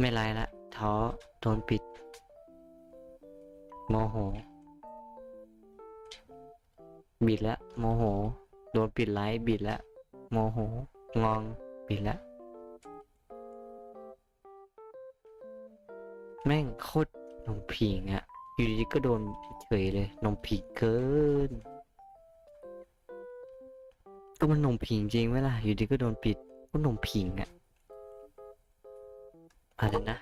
ไม่ไรละท้อโดนปิด โมโห บิดแล้วโมโห โดนปิดไลฟ์บิดแล้วโมโห งองบิดแล้วแม่งโคตรนมผิงอะอยู่ดีก็โดนเฉยเลยนมผิงเกินก็มันนมผิงจริงไหมล่ะอยู่ดีก็โดนปิดก็นมผิงอะ อะไรนะ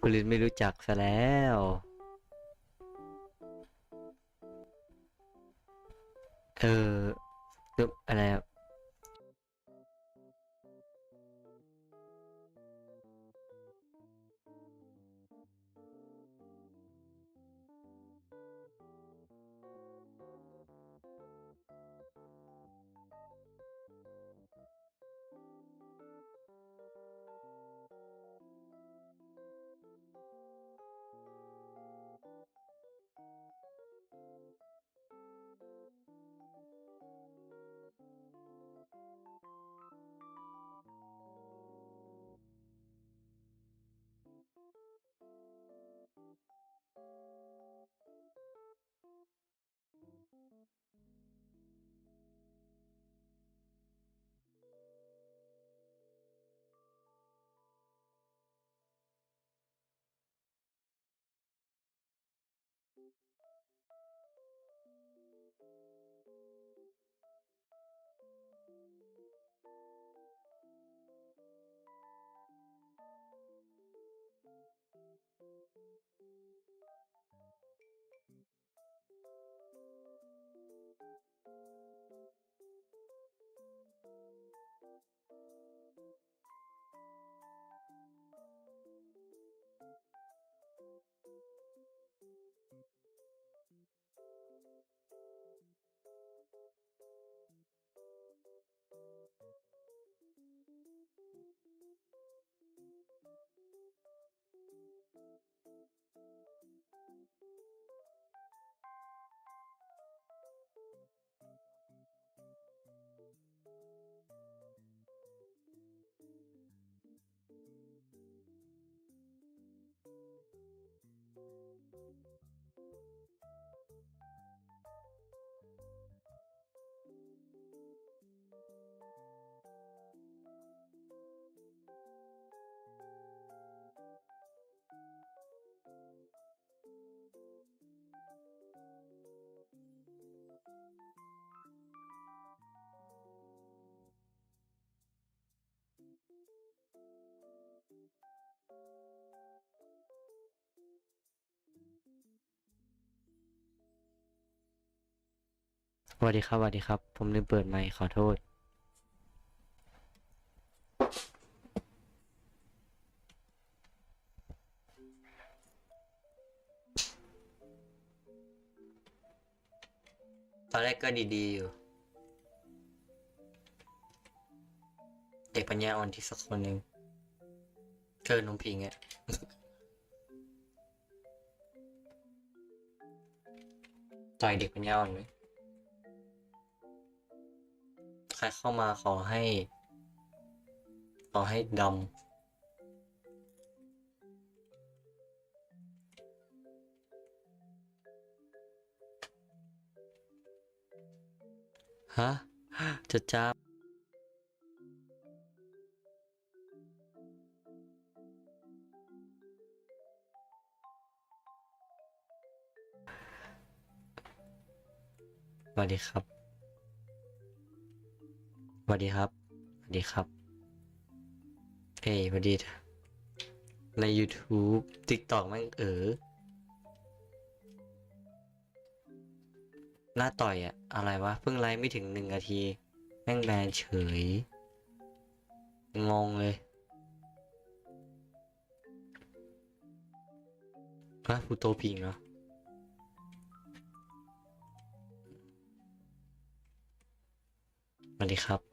คุณลินไม่รู้จักซะแล้ว เออออะไร สวัสดีครับสวัสดีครับ ผมลืมเปิดไมค์ขอโทษ ตอนแรกก็ดีๆอยู่ เด็กปัญญาอ่อนที่สักคนหนึ่งเกินนมพิงอะต่อยเด็กปัญญาอ่อนไหม ครเข้ามาขอให้ ขอให้ดำฮะจะจ้าบสวัสดีครับ วัสดีครับ สวัสดีครับ เฮ้ยสวัสดี ใน YouTube TikTok แม่งเออหน้าต่อยอะอะไรวะ เพิ่งไลฟ์ไม่ถึงหนึ่งนาที แม่งแบนเฉย งงเลยฮะพูโตพิงเหรอสวัสดีครับ